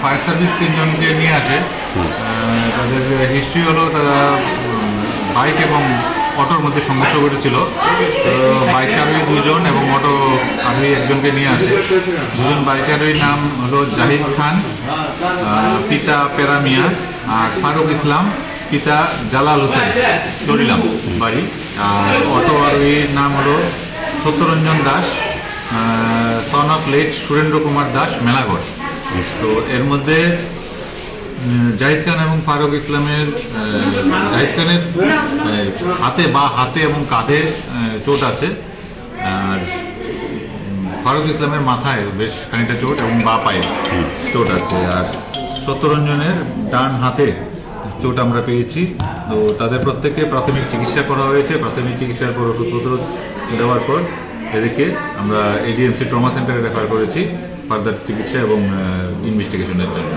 Fire service তিনজনকে নিয়ে আসে। তাদের হিস্ট্রি হলো তারা বাইক এবং অটোর মধ্যে সংঘর্ষ ঘটেছিল। তো বাইক আরোহী দুজন এবং অটো আরোহী একজনকে নিয়ে আসে। দুজন বাইক আরোহীর নাম হলো জাহিদ খান পিতা পেরা মিয়া আর ফারুক ইসলাম পিতা জালাল হোসেন চরিলাম বাড়ি। আর অটো আরোহীর নাম হলো Satyaranjan Das son of late Surendra Kumar Das Melaghar তো এর মধ্যে জাহিদ খান এবং ফারুক ইসলামের জাহিদ খানের হাতে বা হাতে এবং কাঁধে চোট আছে। আর ফারুক ইসলামের মাথায় বেশ খানিকটা চোট এবং বা পায়ে চোট আছে। আর সত্যরঞ্জনের ডান হাতে চোট আমরা পেয়েছি। তো তাদের প্রত্যেককে প্রাথমিক চিকিৎসা করা হয়েছে। প্রাথমিক চিকিৎসার পর ওষুধপত্র দেওয়ার পর এদেরকে আমরা এজিএমসি ট্রমা সেন্টারে রেফার করেছি ফার্দার চিকিৎসা এবং ইনভেস্টিগেশনের জন্য।